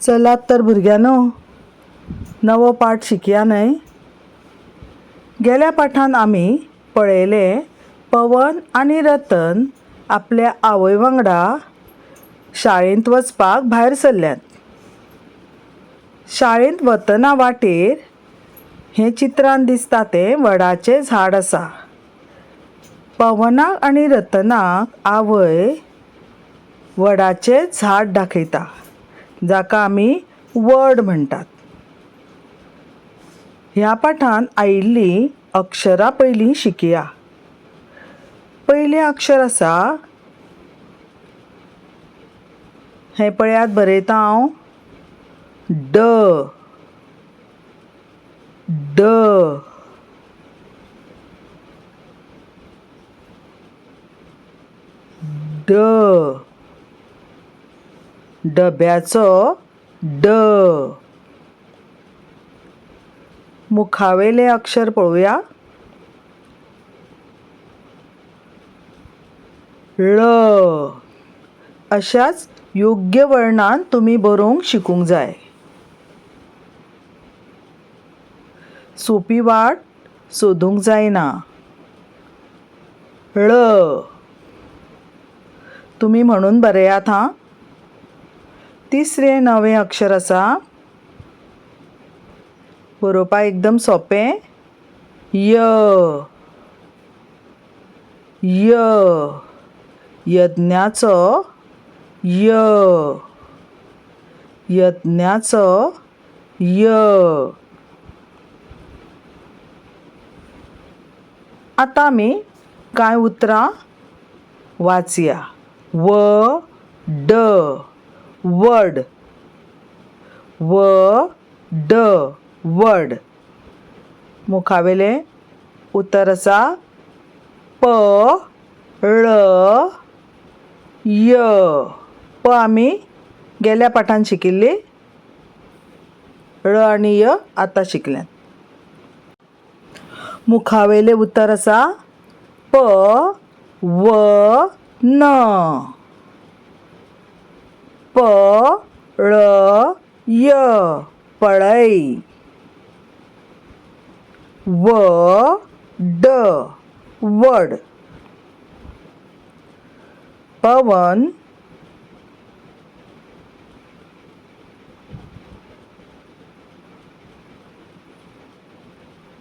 चलात तर भुरग्यानो नवो पाठ शिकया न्हय गेल्या पाठांत आमी पळयले पवन आनी रतन आपल्या आवय वांगडा शाळेंत वचपाक भायर सरल्यात. शाळेंत वतना वाटेर हें चित्रान दिसता तें वडाचें झाड आसा. पवनाक आनी रतनाक आवय वडाचें झाड दाखयता. जाका आमी वड म्हणटात ह्या पाठांत आयिल्लीं अक्षरां पयलीं शिकया. पयलें अक्षर आसा हें पळयात बरयता हांव ड. ड. ड. डब्याचो ड. मुखावेलें अक्षर पळोवया ळ अशाच योग्य वर्णान तुमी बरोवंक शिकूंक जाय. सोपी वाट सोदूंक जायना. ळ तुमी म्हणून बरयात हां? तिसरें नवें अक्षर आसा बरोवपा एकदम सोंपें. य. य. यज्ञाचो य. यज्ञाचो य. आतां आमी कांय उतरां? वाचया. व ड. वड. व ड वड. मुखावेलें उतर आसा प ळ य. प आमी गेल्या पाठान शिकिल्ली. ळ आनी य आतां शिकल्यात. मुखावेलें उतर आसा प व न. प ळ य पळय. व ड वड. पवन.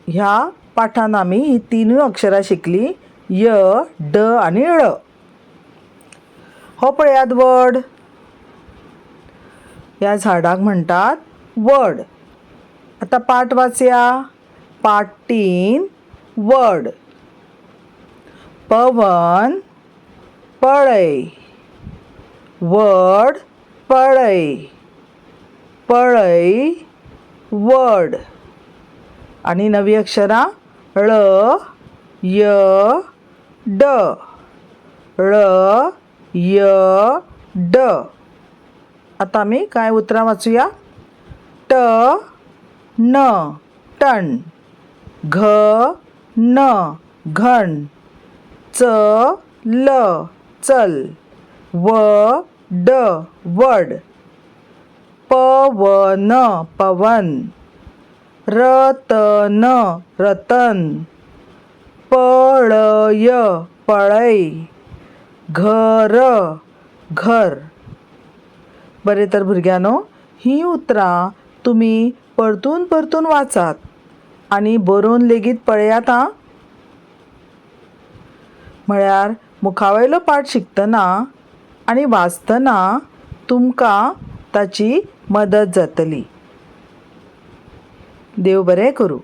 ह्या पाठांत आमी ही तीन अक्षरां शिकली. य ड आनी ळ. हो पळयात वड. ह्या झाडाक म्हणटात वड. आतां पाठ वाचया पाटीन तीन वड. पवन पळय. वड पळय. पळय वड. आनी नवी अक्षरां ळ य ड. ळ य ड. आतां आमी कांय उतरां वाचुया? ट न टण. घ न घण. च ल चल. व ड वड. पवन. पवन रतन. रतन पळय पळय घर घर. बरें तर भुरग्यानो हीं उतरां तुमी परतून परतून वाचात. आनी बरोवन लेगीत पळयात आं म्हळ्यार मुखावयलो पाठ शिकतना आनी वाचतना तुमकां ताची मदत जातली. देव बरें करूं.